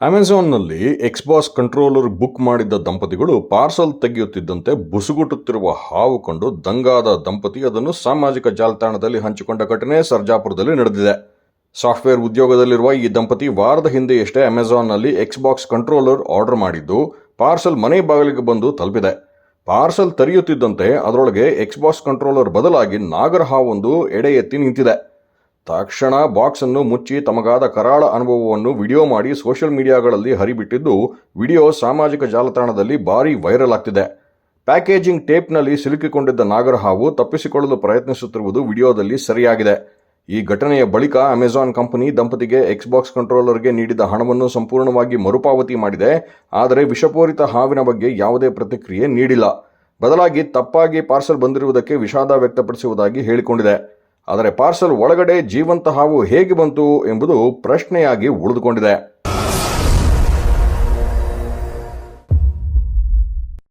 ಅಮೆಜಾನ್ನಲ್ಲಿ ಎಕ್ಸ್ಬಾಸ್ controller book ಮಾಡಿದ್ದ ದಂಪತಿಗಳು ಪಾರ್ಸಲ್ ತೆಗೆಯುತ್ತಿದ್ದಂತೆ ಬುಸುಗುಟುತ್ತಿರುವ ಹಾವು ಕಂಡು ದಂಗಾದ ದಂಪತಿ ಅದನ್ನು ಸಾಮಾಜಿಕ ಜಾಲತಾಣದಲ್ಲಿ ಹಂಚಿಕೊಂಡ ಘಟನೆ ಸರ್ಜಾಪುರದಲ್ಲಿ ನಡೆದಿದೆ. ಸಾಫ್ಟ್ವೇರ್ ಉದ್ಯೋಗದಲ್ಲಿರುವ ಈ ದಂಪತಿ ವಾರದ ಹಿಂದೆಯಷ್ಟೇ ಅಮೆಝಾನ್ನಲ್ಲಿ ಎಕ್ಸ್ಬಾಕ್ಸ್ ಕಂಟ್ರೋಲರ್ ಆರ್ಡರ್ ಮಾಡಿದ್ದು ಪಾರ್ಸಲ್ ಮನೆ ಬಾಗಿಲಿಗೆ ಬಂದು ತಲುಪಿದೆ. ಪಾರ್ಸಲ್ ತೆರೆಯುತ್ತಿದ್ದಂತೆ ಅದರೊಳಗೆ ಎಕ್ಸ್ಬಾಕ್ಸ್ ಕಂಟ್ರೋಲರ್ ಬದಲಾಗಿ ನಾಗರ ಹಾವೊಂದು ಎಡೆ ಎತ್ತಿ ನಿಂತಿದೆ. ತಕ್ಷಣ ಬಾಕ್ಸ್ ಅನ್ನು ಮುಚ್ಚಿ ತಮಗಾದ ಕರಾಳ ಅನುಭವವನ್ನು ವಿಡಿಯೋ ಮಾಡಿ ಸೋಷಿಯಲ್ ಮೀಡಿಯಾಗಳಲ್ಲಿ ಹರಿಬಿಟ್ಟಿದ್ದು, ವಿಡಿಯೋ ಸಾಮಾಜಿಕ ಜಾಲತಾಣದಲ್ಲಿ ಭಾರೀ ವೈರಲ್ ಆಗ್ತಿದೆ. ಪ್ಯಾಕೇಜಿಂಗ್ ಟೇಪ್ನಲ್ಲಿ ಸಿಲುಕಿಕೊಂಡಿದ್ದ ನಾಗರಹಾವು ತಪ್ಪಿಸಿಕೊಳ್ಳಲು ಪ್ರಯತ್ನಿಸುತ್ತಿರುವುದು ವಿಡಿಯೋದಲ್ಲಿ ಸರಿಯಾಗಿದೆ. ಈ ಘಟನೆಯ ಬಳಿಕ ಅಮೆಜಾನ್ ಕಂಪನಿ ದಂಪತಿಗೆ ಎಕ್ಸ್ಬಾಕ್ಸ್ ಕಂಟ್ರೋಲರ್ಗೆ ನೀಡಿದ ಹಣವನ್ನು ಸಂಪೂರ್ಣವಾಗಿ ಮರುಪಾವತಿ ಮಾಡಿದೆ. ಆದರೆ ವಿಷಪೂರಿತ ಹಾವಿನ ಬಗ್ಗೆ ಯಾವುದೇ ಪ್ರತಿಕ್ರಿಯೆ ನೀಡಿಲ್ಲ. ಬದಲಾಗಿ ತಪ್ಪಾಗಿ ಪಾರ್ಸಲ್ ಬಂದಿರುವುದಕ್ಕೆ ವಿಷಾದ ವ್ಯಕ್ತಪಡಿಸುವುದಾಗಿ ಹೇಳಿಕೊಂಡಿದೆ. ಆದರೆ ಪಾರ್ಸಲ್ ಒಳಗಡೆ ಜೀವಂತ ಹಾವು ಹೇಗೆ ಬಂತು ಎಂಬುದು ಪ್ರಶ್ನೆಯಾಗಿ ಉಳಿದುಕೊಂಡಿದೆ.